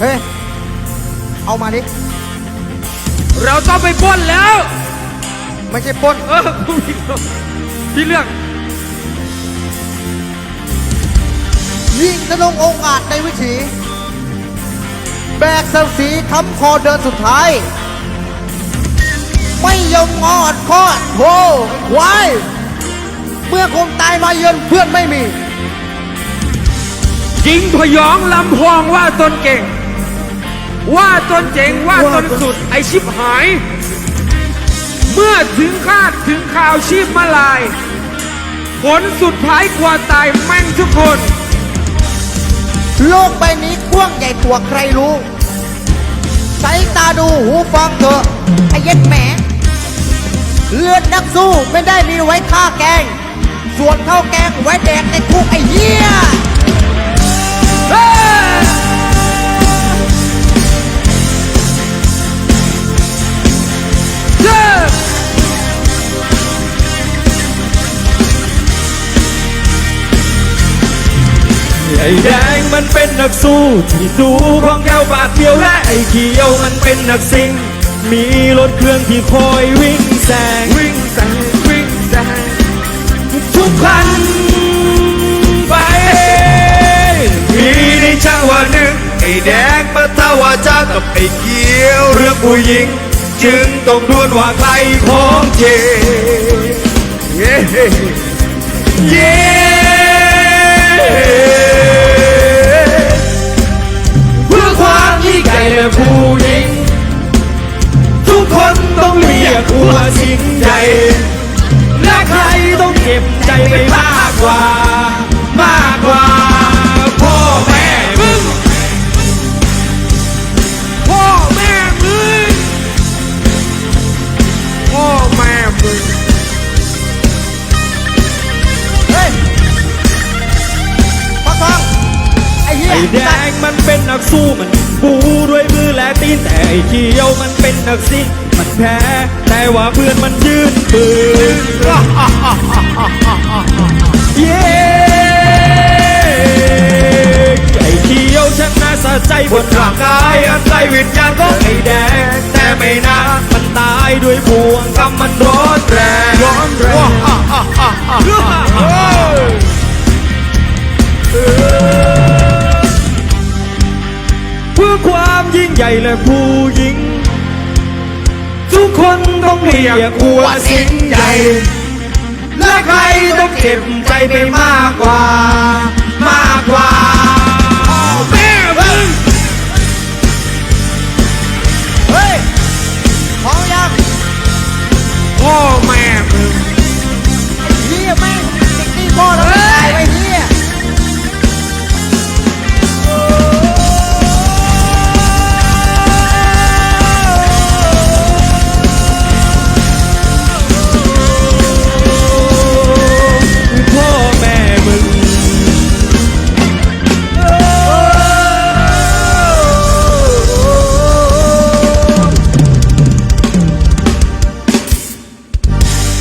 เฮ้ย เอามาดิ เราต้องไปปล้นแล้ว ไม่ใช่ปล้นเออกูผิดพี่เลือกยิ่งนรงค์องค์อาจในวิถี แบกศักดิ์ศรีค้ำคอเดินสุดท้าย ไม่ยอมงอดคอดโธ่ควาย เมื่อคนตายมาเยือนเพื่อนไม่มี ยิงพยองลำพองว่าตนเก่ง ว่าตนเจ๋งว่าตนสุดไอชิบหาย เมื่อถึงคาดถึงข่าวชีพมาลาย ผลสุดท้ายกว่าตายแม่งทุกคน โลกใบนี้กว้างใหญ่กว่าใครรู้ใช้ตาดูหูฟังเถอะไอเย็ดแหมเลือดนักสู้ไม่ได้มีไว้ฆ่าแกง ส่วนข้าวแกงไว้แดกในคุกไอเหี้ย ไอ้แดงมันเป็นนักสู้ที่สู้ของแก้วบาดเดียวและไอ้เขียวมันเป็นนักซิงมีรถเครื่องที่คอยวิ่งแซงวิ่งแซงวิ่งแซงทุกคันไปมีในจังหวะหนึ่งไอ้แดงปะทะวาจากับไอ้เขียวเรื่องผู้หญิง จึงต้องดวลว่าใครของเจเย้ ยิ่งใหญ่และผู้หญิงทุกคนต้องเรียกหัวสิ่งใหญ่และใครต้องเก็บใจไปมากกว่า แดงมันเป็นนักสู้มันบูด้วยมือและตีนแต่ไอ้เขียวมันเป็นนักซิ่งมันแพ้แต่ว่าเพื่อนมันยืนปืนเย้ไอ้เขียวชนะสะใจบนร่างกายอันใจวิญญาณของไอ้แดงแต่ไม่นานมันตายด้วยบ่วงกรรมมันร้อนแรงร้อนแรง ใหญ่และผู้หญิง ทุกคนต้องเรียกว่าสิ่งใหญ่ และใครต้องเจ็บใจไปมากกว่า